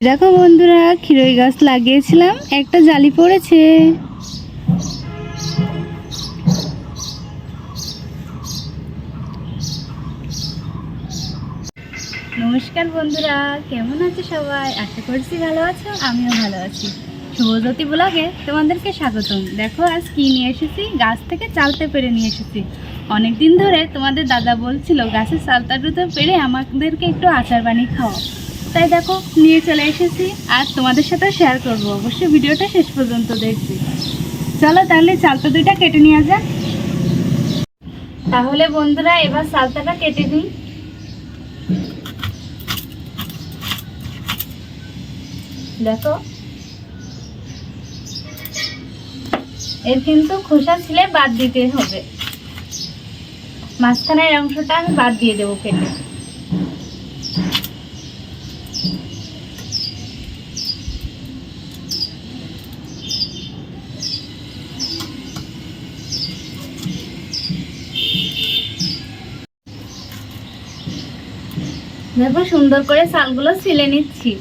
দেখো বন্ধুরা, ক্ষীরই গাছ লাগিয়েছিলাম, একটা জালি পড়েছে। নমস্কার বন্ধুরা, কেমন আছে সবাই? আশা করছি ভালো আছো, আমিও ভালো আছি। শুভজ্যোতি ব্লগে তোমাদেরকে স্বাগতম। দেখো, আজ কি নিয়ে এসেছি? গাছ থেকে চালতে পেরে নিয়ে এসেছি। অনেক দিন ধরে তোমাদের দাদা বলছিল, গাছের চালতা পেরে আমাদেরকে একটু আচার বানিয়ে খাওয়া তাই দেখো, নিয়ে চলে এসেছি আর তোমাদের সাথে শেয়ার করব। অবশ্যই ভিডিওটা শেষ পর্যন্ত দেখছি চলো তাহলে চালতা দুইটা কেটে নিয়ে যাক। তাহলে বন্ধুরা, এবার চালতাটা কেটে নিই। দেখো। এর কিন্তু খোসা ছিলে বাদ দিতে হবে। মাঝখানের অংশটা আমি বাদ দিয়ে দেবো কেটে। দেখো সুন্দর করে চালগুলো ছিলে নিচ্ছি।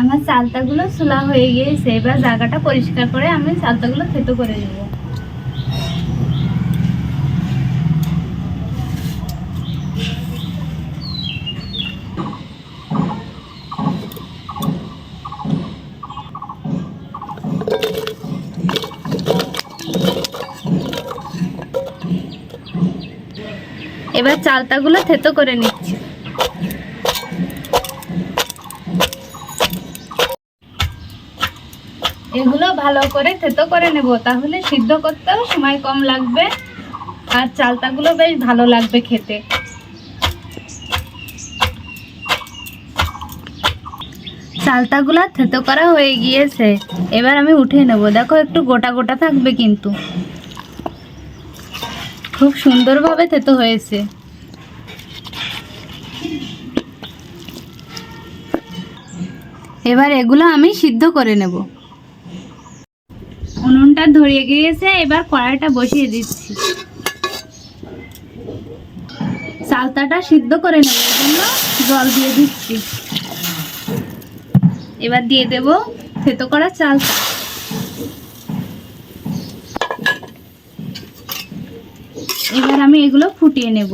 আমার চালতাগুলো চুলা হয়ে গিয়েছে। এবার জায়গাটা পরিষ্কার করে আমি চালতাগুলো থেতো করে নেব। এবার চালতাগুলো থেতো করে নিচ্ছি। এগুলো ভালো করে থেতো করে নেব, তাহলে সিদ্ধ করতেও সময় কম লাগবে আর চালতাগুলো বেশ ভালো লাগবে খেতে। চালতাগুলো থেতো করা হয়ে গিয়েছে, এবার আমি উঠিয়ে নেব। দেখো একটু গোটা গোটা থাকবে কিন্তু। খুব সুন্দরভাবে থেতো হয়েছে। এবার এগুলো আমি সিদ্ধ করে নেব। উনুনটা ধরিয়ে গিয়েছে, এবার কড়াইটা বসিয়ে দিচ্ছি। চালতাটা সিদ্ধ করে নেব জন্য জল দিয়ে দিচ্ছি। এবার দিয়ে দেব থেতো করা চালতা। এবার আমি এগুলো ফুটিয়ে নেব।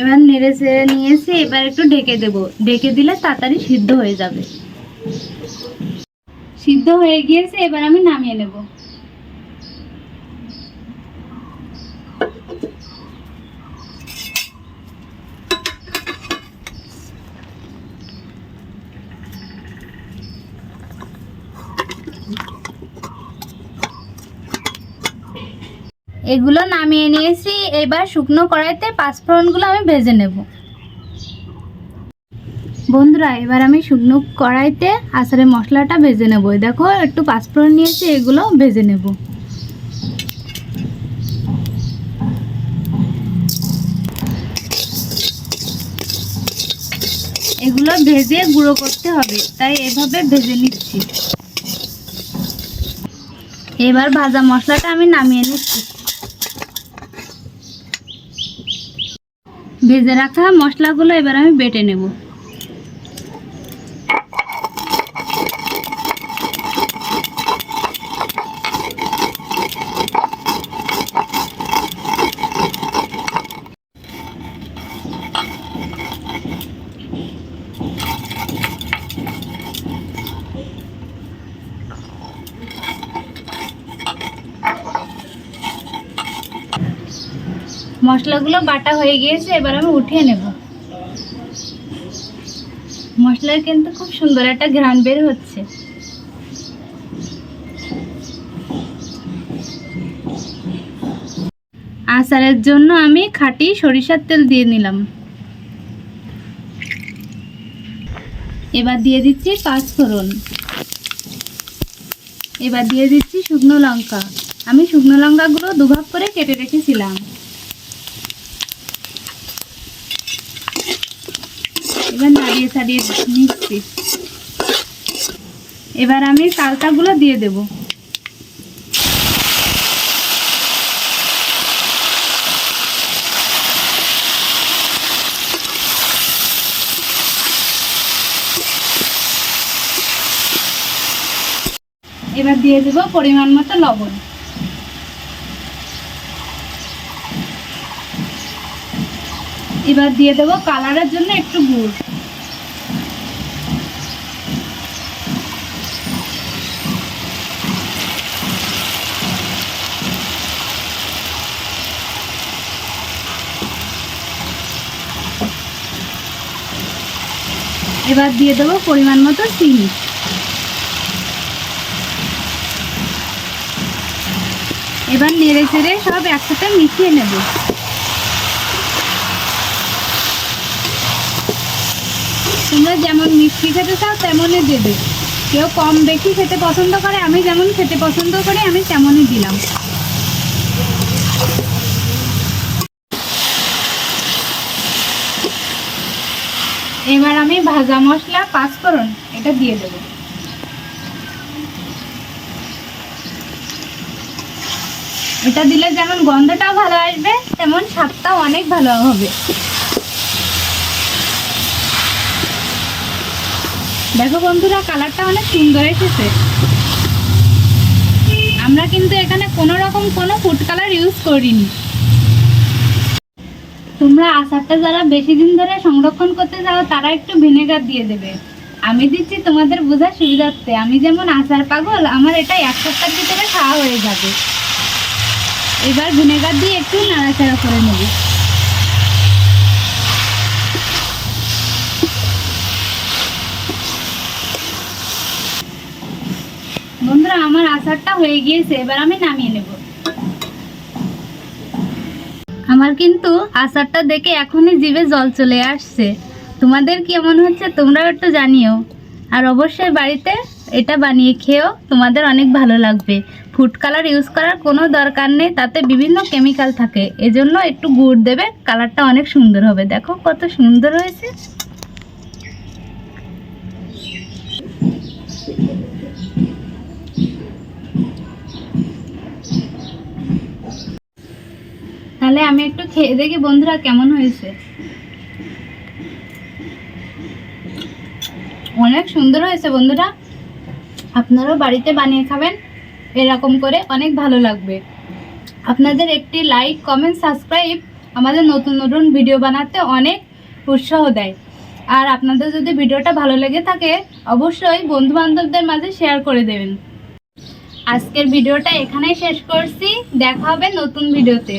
এবার নেড়ে চেড়ে এসে এবার একটু ঢেকে দেব। ঢেকে দিলে তাড়াতাড়ি সিদ্ধ হয়ে যাবে। সিদ্ধ হয়ে গিয়েছে, এবার আমি নামিয়ে নেব। এগুলো নামিয়ে নিয়েছি। এবার শুকনো কড়াইতে পাঁচফোড়নগুলো আমি ভেজে নেব। বন্ধুরা, এবার আমি শুকনো কড়াইতে আচারের মশলাটা ভেজে নেব। দেখো, একটু পাঁচফোড়ন নিয়েছি, এগুলো ভেজে নেব। এগুলো ভেজে গুঁড়ো করতে হবে, তাই এভাবে ভেজে নিচ্ছি। এবার ভাজা মশলাটা আমি নামিয়ে নিচ্ছি। ভেজে রাখা মশলাগুলো এবার আমি বেটে নেব। মশলাগুলো বাটা হয়ে গিয়েছে, এবার আমি উঠিয়ে নেব। মশলার কিন্তু খুব সুন্দর একটা ঘ্রাণ বের হচ্ছে। আচারের জন্য আমি খাঁটি সরিষার তেল দিয়ে নিলাম। এবার দিয়ে দিচ্ছি পাঁচফোড়ন এবার দিয়ে দিচ্ছি শুকনো লঙ্কা। আমি শুকনো লঙ্কাগুলো দুভাগ করে কেটে রেখেছিলাম। এবার নাড়িয়ে ছাড়িয়ে নিচ্ছি। এবার আমি তালতাগুলো দিয়ে দেব। এবার দিয়ে দেব পরিমাণ মতো লবণ। এবার দিয়ে দেবো কালারের জন্য একটু গুড়। এবার দিয়ে দেবো পরিমাণ মতো চিনি। এবার নেড়ে চেড়ে সব একসাথে মিশিয়ে নেব। তোমরা যেমন মিষ্টি খেতে চাও তেমনই দেবে। কেউ কম বেশি খেতে পছন্দ করে, আমি যেমন খেতে পছন্দ করি, আমি তেমনই দিলাম। এবার আমি ভাজা মশলা পাঁচফোড়ন, এটা দিয়ে দেবো। এটা দিলে যেমন গন্ধটাও ভালো আসবে, তেমন স্বাদটাও অনেক ভালো হবে। দেখো বন্ধুরা, কালারটা অনেক সুন্দর এসেছে। আমরা কিন্তু এখানে কোনো রকম কোনো ফুড কালার ইউজ করিনি। তোমরা আচারটা যারা বেশি দিন ধরে সংরক্ষণ করতে চাও, তারা একটু ভিনেগার দিয়ে দেবে। আমি দিচ্ছি তোমাদের বোঝার সুবিধার্থে। আমি যেমন আচার পাগল, আমার এটা এক সপ্তাহের ভিতরে খাওয়া হয়ে যাবে। এবার ভিনেগার দিয়ে একটু নাড়াচাড়া করে নেব। বন্ধুরা, আমার আচারটা হয়ে গিয়েছে। এবার আমি নামিয়ে নেব। আমার কিন্তু আচারটা দেখে এখনই জিভে জল চলে আসছে। তোমাদের কেমন হচ্ছে তোমরাও একটু জানিও। আর অবশ্যই বাড়িতে এটা বানিয়ে খেয়েও তোমাদের অনেক ভালো লাগবে। ফুড কালার ইউজ করার কোনো দরকার নেই, তাতে বিভিন্ন কেমিক্যাল থাকে। এজন্য একটু গুড় দেবে, কালারটা অনেক সুন্দর হবে। দেখো কত সুন্দর হয়েছে। তাহলে আমি একটু খেয়ে দেখি বন্ধুরা কেমন হয়েছে। অনেক সুন্দর হয়েছে বন্ধুরা। আপনারাও বাড়িতে বানিয়ে খাবেন। এরকম করে অনেক ভালো লাগবে। আপনাদের একটি লাইক কমেন্ট সাবস্ক্রাইব আমাদের নতুন নতুন ভিডিও বানাতে অনেক উৎসাহ দেয়। আর আপনাদের যদি ভিডিওটা ভালো লেগে থাকে, অবশ্যই বন্ধু বান্ধবদের মাঝে শেয়ার করে দেবেন। আজকের ভিডিওটা এখানেই শেষ করছি। দেখা হবে নতুন ভিডিওতে